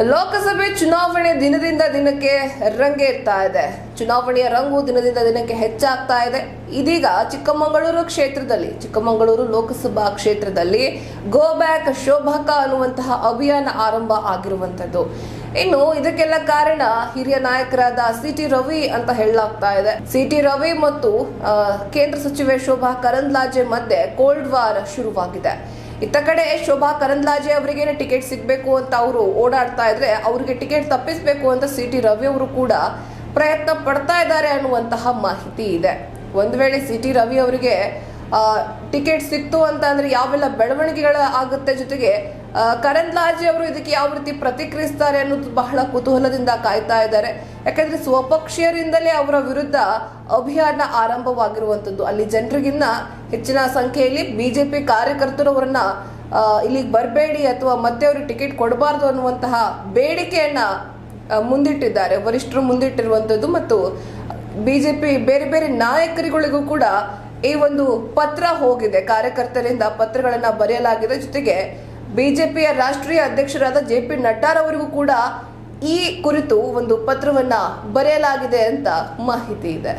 ಲೋಕಸಭೆ ಚುನಾವಣೆ ದಿನದಿಂದ ದಿನಕ್ಕೆ ರಂಗೇರ್ತಾ ಇದೆ. ಚುನಾವಣೆಯ ರಂಗು ದಿನದಿಂದ ದಿನಕ್ಕೆ ಹೆಚ್ಚಾಗ್ತಾ ಇದೆ. ಇದೀಗ ಚಿಕ್ಕಮಗಳೂರು ಕ್ಷೇತ್ರದಲ್ಲಿ, ಚಿಕ್ಕಮಗಳೂರು ಲೋಕಸಭಾ ಕ್ಷೇತ್ರದಲ್ಲಿ ಗೋ ಬ್ಯಾಕ್ ಶೋಭಾಕ ಅನ್ನುವಂತಹ ಅಭಿಯಾನ ಆರಂಭ ಆಗಿರುವಂತದ್ದು ಇನ್ನು ಇದಕ್ಕೆಲ್ಲ ಕಾರಣ ಹಿರಿಯ ನಾಯಕರಾದ ಸಿ ಟಿ ರವಿ ಅಂತ ಹೇಳಲಾಗ್ತಾ ಇದೆ. ಸಿ ಟಿ ರವಿ ಮತ್ತು ಕೇಂದ್ರ ಸಚಿವೆ ಶೋಭಾ ಕರಂದ್ಲಾಜೆ ಮಧ್ಯೆ ಕೋಲ್ಡ್ ವಾರ್ ಶುರುವಾಗಿದೆ. ಇತ್ತ ಕಡೆ ಶೋಭಾ ಕರಂದ್ಲಾಜೆ ಅವರಿಗೆ ಟಿಕೆಟ್ ಸಿಗಬೇಕು ಅಂತ ಅವರು ಓಡಾಡ್ತಾ ಇದ್ರೆ ಅವರಿಗೆ ಟಿಕೆಟ್ ತಪ್ಪಿಸಬೇಕು ಅಂತ ಸಿ ಟಿ ರವಿ ಅವರು ಕೂಡ ಪ್ರಯತ್ನ ಪಡ್ತಾ ಇದ್ದಾರೆ ಅನ್ನುವಂತಹ ಮಾಹಿತಿ ಇದೆ. ಒಂದು ವೇಳೆ ಸಿ ಟಿ ರವಿ ಅವರಿಗೆ ಟಿಕೆಟ್ ಸಿಕ್ತು ಅಂತ ಅಂದ್ರೆ ಯಾವೆಲ್ಲ ಬೆಳವಣಿಗೆಗಳ ಆಗುತ್ತೆ ಜೊತೆಗೆ ಕರಂದ್ಲಾಜಿ ಅವರು ಇದಕ್ಕೆ ಯಾವ ರೀತಿ ಪ್ರತಿಕ್ರಿಯಿಸ್ತಾರೆ ಅನ್ನೋದು ಬಹಳ ಕುತೂಹಲದಿಂದ ಕಾಯ್ತಾ ಇದ್ದಾರೆ. ಯಾಕಂದ್ರೆ ಸ್ವಪಕ್ಷೀಯರಿಂದಲೇ ಅವರ ವಿರುದ್ಧ ಅಭಿಯಾನ ಆರಂಭವಾಗಿರುವಂತದ್ದು ಅಲ್ಲಿ ಜನರಿಗಿನ್ನ ಹೆಚ್ಚಿನ ಸಂಖ್ಯೆಯಲ್ಲಿ ಬಿಜೆಪಿ ಕಾರ್ಯಕರ್ತರು ಅವರನ್ನ ಇಲ್ಲಿಗೆ ಬರಬೇಡಿ ಅಥವಾ ಮತ್ತೆ ಅವರು ಟಿಕೆಟ್ ಕೊಡಬಾರ್ದು ಅನ್ನುವಂತಹ ಬೇಡಿಕೆಯನ್ನ ಮುಂದಿಟ್ಟಿದ್ದಾರೆ. ವರಿಷ್ಠರು ಮುಂದಿಟ್ಟಿರುವಂತದ್ದು ಮತ್ತು ಬಿಜೆಪಿ ಬೇರೆ ಬೇರೆ ನಾಯಕರುಗಳಿಗೂ ಕೂಡ ಈ ಒಂದು ಪತ್ರ ಹೋಗಿದೆ. ಕಾರ್ಯಕರ್ತರಿಂದ ಪತ್ರಗಳನ್ನ ಬರೆಯಲಾಗಿದೆ. ಜೊತೆಗೆ ಬಿಜೆಪಿಯ ರಾಷ್ಟ್ರೀಯ ಅಧ್ಯಕ್ಷರಾದ ಜೆ ಪಿ ನಡ್ಡಾರವರಿಗೂ ಕೂಡ ಈ ಕುರಿತು ಒಂದು ಪತ್ರವನ್ನ ಬರೆಯಲಾಗಿದೆ ಅಂತ ಮಾಹಿತಿ ಇದೆ.